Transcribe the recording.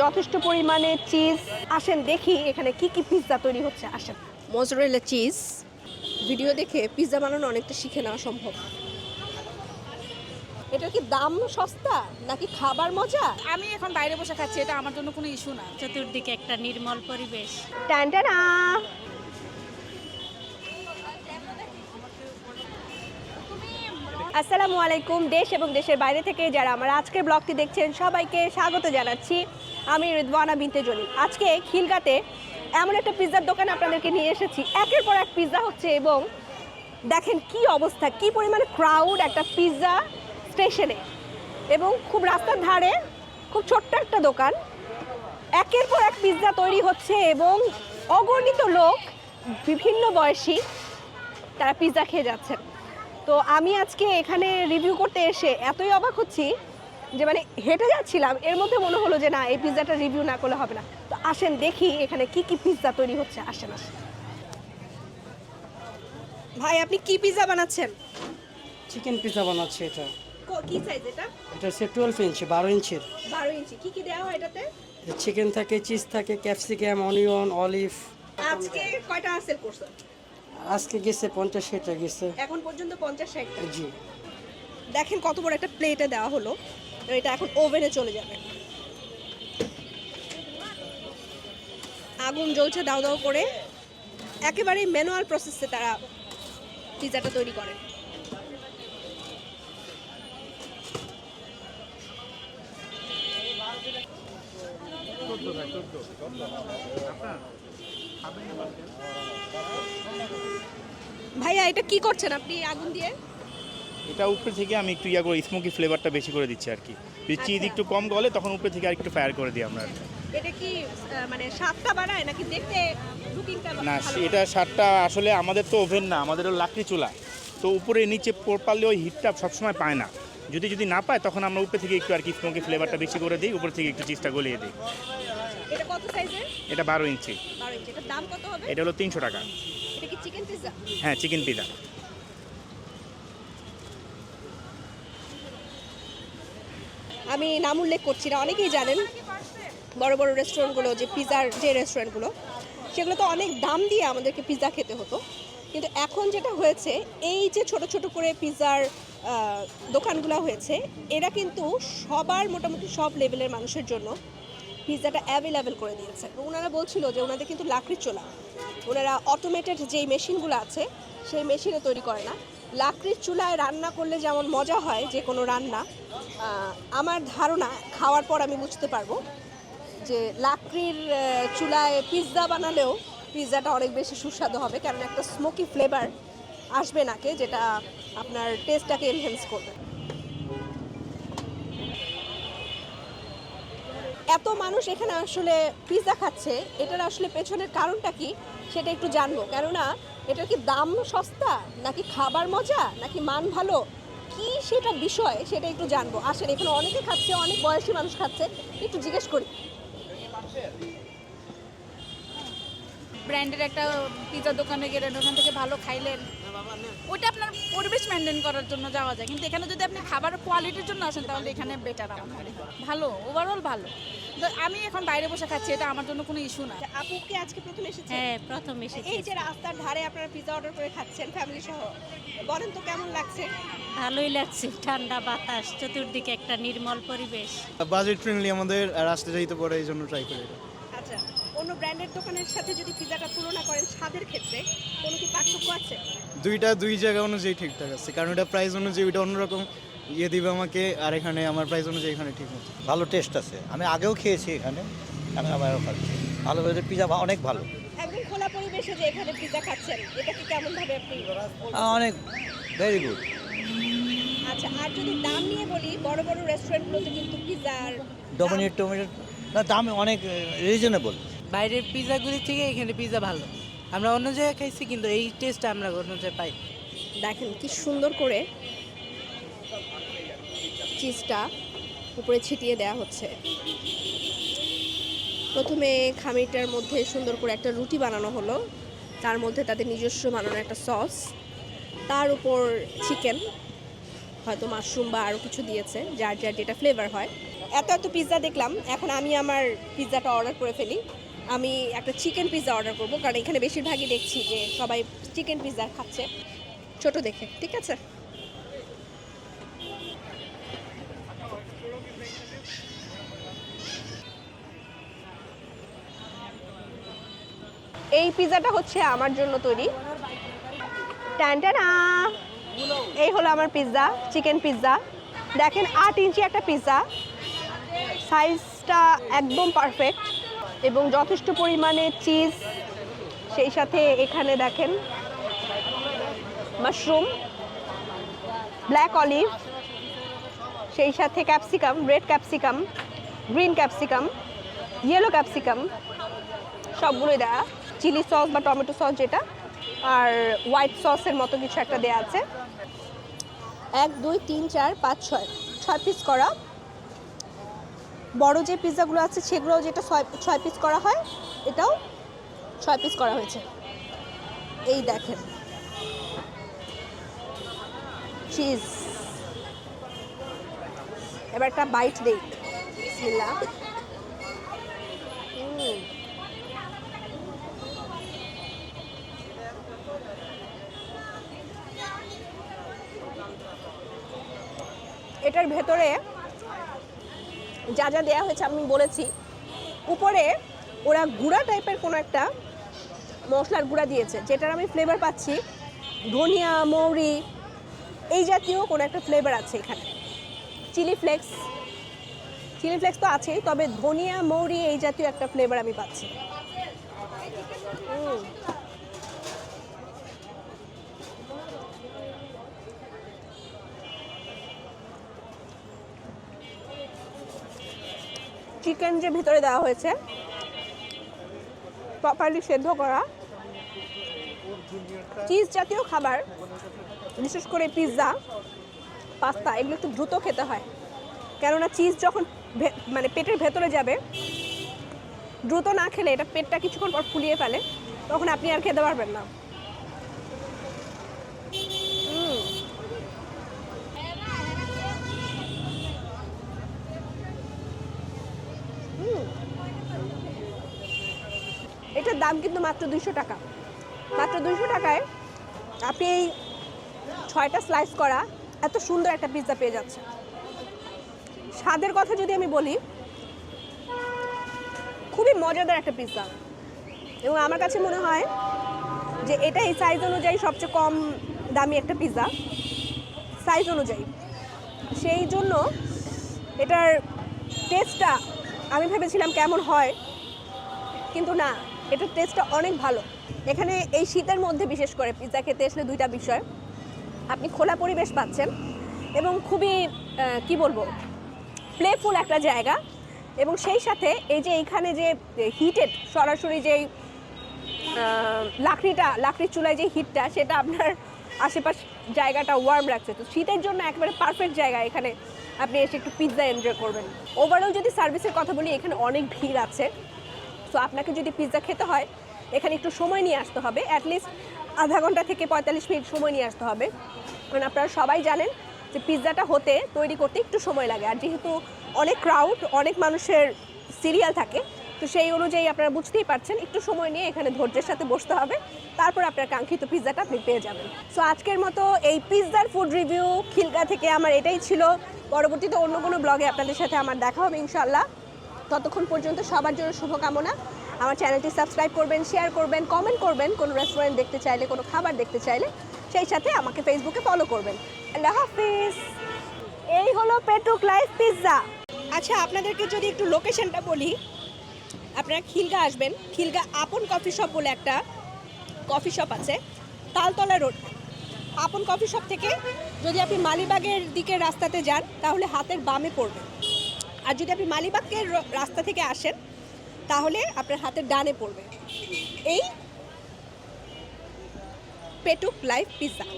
যথেষ্ট পরিমাণে চিজ আসেন দেখি এখানে কি কি পিৎজা তৈরি হচ্ছে আসেন। মোজরেলা চিজ ভিডিও দেখে পিৎজা বানানো অনেকটা শিখে নেওয়া সম্ভব। এটা কি দাম সস্তা নাকি খাবার মজা? আমি এখন বাইরে বসে খাচ্ছি এটা আমার জন্য কোনো ইস্যু না। চতুর্দিকে একটা নির্মল পরিবেশ। টানটানা। আসসালামু আলাইকুম দেশ এবং দেশের বাইরে থেকে যারা আমার আজকের ব্লগটি দেখছেন সবাইকে স্বাগত জানাচ্ছি। আমি রিদওয়ানা বিনতে জলিল আজকে খিলগাতে এমন একটা পিৎজার দোকানে আপনাদেরকে নিয়ে এসেছি। একের পর এক পিৎজা হচ্ছে এবং দেখেন কি অবস্থা, কি পরিমাণে ক্রাউড একটা পিৎজা স্টেশনে এবং খুব রাস্তার ধারে, খুব ছোট্ট একটা দোকান। একের পর এক পিৎজা তৈরি হচ্ছে এবং অগণিত লোক, বিভিন্ন বয়সী, তারা পিৎজা খেয়ে যাচ্ছেন। তো আমি আজকে এখানে রিভিউ করতে এসে এতই অবাক হচ্ছি যে মানে হেঁটে যাচ্ছিলাম এর মধ্যে মনে হলো যে না এই পিৎজাটা রিভিউ না করলে হবে না। তো আসেন দেখি এখানে কি কি পিৎজা তৈরি হচ্ছে আসেন আসেন। ভাই আপনি কি পিৎজা বানাচ্ছেন? চিকেন পিৎজা বানাচ্ছি এটা। কো- কি সাইজ এটা? এটা হচ্ছে টুয়েলভ ইঞ্চি বারো ইঞ্চির বারো ইঞ্চি কি কি দেওয়া হয় এটাতে? চিকেন থাকে চিজ থাকে ক্যাপসিকাম অনিয়ন অলিভ আজকে কয়টা সেল করছেন আজকে গেছে পঞ্চাশ ষাটটা গেছে। এখন পর্যন্ত পঞ্চাশ ষাটটা জি। দেখেন কত বড় একটা প্লেটে দেওয়া হলো। এটা এখন ওভেনে চলে যাবে। আগুন জ্বলছে দাও দাও করে। একেবারে ম্যানুয়াল প্রসেসে তারা পিৎজাটা তৈরি করে। ভাইয়া, এটা কি করছেন আপনি আগুন দিয়ে? এটা উপরে থেকে আমি একটু ইয়া করে স্মোকি ফ্লেভারটা বেশি করে দিচ্ছি আর কি। যদি চিজ একটু কম গলে তখন উপরে থেকে আর একটু ফায়ার করে দিই আমরা। এটা কি মানে স্বাদটা বাড়ায় নাকি দেখতে না এটা সারটা আসলে আমাদের তো ওভেন না আমাদের লাকড়ি চুলা। তো উপরে নিচে প্রপারলি ওই হিটটা সবসময় পায় না। যদি যদি না পায় তখন আমরা উপরে থেকে একটু আর কি স্মোকি ফ্লেভারটা বেশি করে দিই উপরে থেকে একটু চিজটা গলিয়ে দিই। এটা কত সাইজের এটা বারো ইঞ্চি। বারো ইঞ্চি। এটার দাম কত হবে? এটা হলো তিনশো টাকা। এটা কি চিকেন পিৎজা হ্যাঁ চিকেন পিজা আমি নাম উল্লেখ করছি না অনেকেই জানেন বড় বড় রেস্টুরেন্টগুলো যে পিৎজার যে রেস্টুরেন্টগুলো সেগুলো তো অনেক দাম দিয়ে আমাদেরকে পিৎজা খেতে হতো। কিন্তু এখন যেটা হয়েছে এই যে ছোট ছোট করে পিৎজার আহ, দোকানগুলো হয়েছে এরা কিন্তু সবার মোটামুটি সব লেভেলের মানুষের জন্য পিৎজাটা অ্যাভেলেবেল করে দিয়েছে। ওনারা বলছিল যে ওনাদের কিন্তু লাকড়ির চোলা। ওনারা অটোমেটেড যেই মেশিনগুলো আছে সেই মেশিনে তৈরি করে না। লাকড়ির চুলায় রান্না করলে যেমন মজা হয় যে কোনো রান্না আমার ধারণা খাওয়ার পর আমি বুঝতে পারব যে লাকড়ির চুলায় পিৎজা বানালেও পিৎজাটা অনেক বেশি সুস্বাদু হবে, কারণ একটা স্মোকি ফ্লেভার আসবে নাকে যেটা আপনার টেস্টটাকে এনহেন্স করবে। এত মানুষ এখানে আসলে পিৎজা খাচ্ছে, এটার আসলে পেছনের কারণটা কি সেটা একটু জানব। কেননা এটার কি দাম সস্তা, নাকি খাবার মজা, নাকি মান ভালো? কি সেটা বিষয় সেটা একটু জানব। আসেন, এখানে অনেকে খাচ্ছে, অনেক বয়সী মানুষ খাচ্ছে, একটু জিজ্ঞেস করি। ব্র্যান্ডের একটা পিৎজার দোকানে গেলেন ওখান থেকে ভালো খাইলেন। ওইটা আপনার পরিবেশ মেনটেন করার জন্য যাওয়া যায়। কিন্তু এখানে যদি আপনি খাবার কোয়ালিটির জন্য আসেন তাহলে এখানে বেটার আমার মনে হয়। ভালো ওভারঅল ভালো। তো আমি এখন বাইরে বসে খাচ্ছি এটা আমার জন্য কোনো ইস্যু না। আপু কি আজকে প্রথম এসেছে? হ্যাঁ প্রথম এসেছি। এই যে রাস্তার ধারে আপনারা পিৎজা অর্ডার করে খাচ্ছেন ফ্যামিলি সহ বলেন তো কেমন লাগছে? ভালোই লাগছে ঠান্ডা বাতাস চতুর্দিকে একটা নির্মল পরিবেশ। বাজেট ফ্রেন্ডলি আমাদের রাস্তা যাইতে পারে এই জন্য ট্রাই করি। এটা। অন্য ব্র্যান্ডের দোকানের সাথে যদি পিৎজাটা তুলনা করেন স্বাদের ক্ষেত্রে কোনো কি পার্থক্য আছে? দুইটা দুই জায়গা অনুযায়ী ঠিকঠাক আছে কারণ এটা প্রাইস অনুযায়ী ওইটা অন্যরকম ইয়ে দিবে আমাকে আর এখানে আমার প্রাইস অনুযায়ী এখানে ঠিক মতো। ভালো টেস্ট আছে। আমি আগেও খেয়েছি এখানে আমি আবারও খাচ্ছি। ভালো এদের পিজা অনেক ভালো। একদম খোলা পরিবেশে যে এখানে পিৎজা খাচ্ছেন এটাকে কেমন ভাবে আপনি অনেক ভেরি গুড আচ্ছা আর যদি দাম নিয়ে বলি বড় বড় রেস্টুরেন্টগুলোতে কিন্তু পিৎজার ডোমিনেট টোমিনেট না দাম অনেক রিজনেবল বাইরের পিৎজাগুলি থেকে এখানে পিৎজা ভালো। আমরা অন্য জায়গায় খাইছি, কিন্তু এই টেস্টটা আমরা অন্য জায়গায় পাই। দেখেন কি সুন্দর করে চিজটা উপরে ছিটিয়ে দেওয়া হচ্ছে। প্রথমে খামিরটার মধ্যে সুন্দর করে একটা রুটি বানানো হলো। তার মধ্যে তাদের নিজস্ব বানানো একটা সস তার উপর চিকেন হয়তো মাশরুম বা আরও কিছু দিয়েছে, যার যার যেটা ফ্লেভার হয়। এত এত পিৎজা দেখলাম, এখন আমি আমার পিৎজাটা অর্ডার করে ফেলি। আমি একটা চিকেন পিৎজা অর্ডার করব, কারণ এখানে বেশিরভাগই দেখছি যে সবাই চিকেন পিৎজা খাচ্ছে। ছোট দেখে, ঠিক আছে? এই পিৎজাটা হচ্ছে আমার জন্য তৈরি। এই হলো আমার পিৎজা চিকেন পিৎজা দেখেন আট ইঞ্চি একটা পিৎজা সাইজটা একদম পারফেক্ট এবং যথেষ্ট পরিমাণে চিজ সেই সাথে এখানে দেখেন মাশরুম ব্ল্যাক অলিভ সেই সাথে capsicum red capsicum green capsicum yellow capsicum সবগুলোই দেওয়া চিলি সস বা টমেটো সস যেটা, আর হোয়াইট সসের মতো কিছু একটা দেওয়া আছে। এক, দুই, তিন, চার, পাঁচ, ছয়। ছয় পিস করা। বড় যে পিৎজাগুলো আছে সেগুলো যেটা ছয় ছয় পিস করা হয়, এটাও ছয় পিস করা হয়েছে। এই দেখেন। চিজ এবার একটা বাইট দেই। বিসমিল্লাহ। এটার ভেতরে যা যা দেওয়া হয়েছে আমি বলেছি। উপরে ওরা গুঁড়া টাইপের কোনো একটা মশলার গুঁড়া দিয়েছে, যেটার আমি ফ্লেভার পাচ্ছি। ধনিয়া, মৌরি, এই জাতীয় কোনো একটা ফ্লেভার আছে এখানে। চিলি ফ্লেক্স চিলি ফ্লেক্স তো আছেই, তবে ধনিয়া, মৌরি এই জাতীয় একটা ফ্লেভার আমি পাচ্ছি। চিকেন যে ভিতরে দেওয়া হয়েছে প্রপারলি সেদ্ধ করা চিজ জাতীয় খাবার, বিশেষ করে পিৎজা পাস্তা এগুলো একটু দ্রুত খেতে হয়। কেননা চিজ যখন মানে পেটের ভেতরে যাবে, দ্রুত না খেলে এটা পেটটা কিছুক্ষণ পর ফুলিয়ে ফেলে, তখন আপনি আর খেতে পারবেন না। এটার দাম কিন্তু মাত্র দুইশো টাকা। মাত্র দুইশো টাকায় আপনি এই ছয়টা স্লাইস করা এত সুন্দর একটা পিৎজা পেয়ে যাচ্ছে স্বাদের কথা যদি আমি বলি, খুবই মজাদার একটা পিৎজা এবং আমার কাছে মনে হয় যে এটা এই সাইজ অনুযায়ী সবচেয়ে কম দামি একটা পিৎজা সাইজ অনুযায়ী। সেই জন্য এটার টেস্টটা আমি ভেবেছিলাম কেমন হয়, কিন্তু না। এটার টেস্টটা অনেক ভালো। এখানে এই শীতের মধ্যে বিশেষ করে পিৎজা খেতে আসলে দুইটা বিষয়। আপনি খোলা পরিবেশ পাচ্ছেন এবং খুবই কি বলব প্লেফুল একটা জায়গা। এবং সেই সাথে এই যে এইখানে যে হিটেড সরাসরি আহ, লাকড়িটা লাকড়ির চুলায় যে হিটটা সেটা আপনার আশেপাশ জায়গাটা ওয়ার্ম রাখছে। তো শীতের জন্য একেবারে পারফেক্ট জায়গা এখানে। আপনি এসে একটু পিৎজা এনজয় করবেন। ওভারঅল যদি সার্ভিসের কথা বলি এখানে অনেক ভিড় আছে। তো আপনাকে যদি পিৎজা খেতে হয়, এখানে একটু সময় নিয়ে আসতে হবে। অ্যাটলিস্ট আধা ঘণ্টা থেকে পঁয়তাল্লিশ মিনিট সময় নিয়ে আসতে হবে। কারণ আপনারা সবাই জানেন যে পিৎজাটা হতে তৈরি করতে একটু সময় লাগে। আর যেহেতু অনেক ক্রাউড অনেক মানুষের সিরিয়াল থাকে, তো সেই অনুযায়ী আপনারা বুঝতেই পারছেন, একটু সময় নিয়ে এখানে ধৈর্যের সাথে বসতে হবে। তারপর আপনার কাঙ্ক্ষিত পিৎজাটা আপনি পেয়ে যাবেন। সো আজকের মতো এই পিৎজার ফুড রিভিউ খিলকা থেকে আমার এটাই ছিল। পরবর্তীতে অন্য কোনো ব্লগে আপনাদের সাথে আমার দেখা হবে ইনশাল্লাহ ততক্ষণ পর্যন্ত সবার জন্য শুভকামনা। আমার চ্যানেলটি সাবস্ক্রাইব করবেন, শেয়ার করবেন, কমেন্ট করবেন। কোনো রেস্টুরেন্ট দেখতে চাইলে, কোনো খাবার দেখতে চাইলে সেই সাথে আমাকে ফেসবুকে ফলো করবেন। আল্লাহ হাফিজ। এই হলো পেটুক লাইফ পিৎজা আচ্ছা আপনাদেরকে যদি একটু লোকেশনটা বলি, আপনারা খিলগা আসবেন। খিলগা আপন কফি শপ বলে একটা কফি শপ আছে, Taltala road Apon coffee shop থেকে যদি আপনি মালিবাগের দিকে রাস্তাতে যান, তাহলে হাতের বামে পড়বে। আর যদি আপনি মালিবাগের রাস্তা থেকে আসেন, তাহলে আপনার হাতের ডানে পড়বে। এই পেটুক লাইফ পিৎজা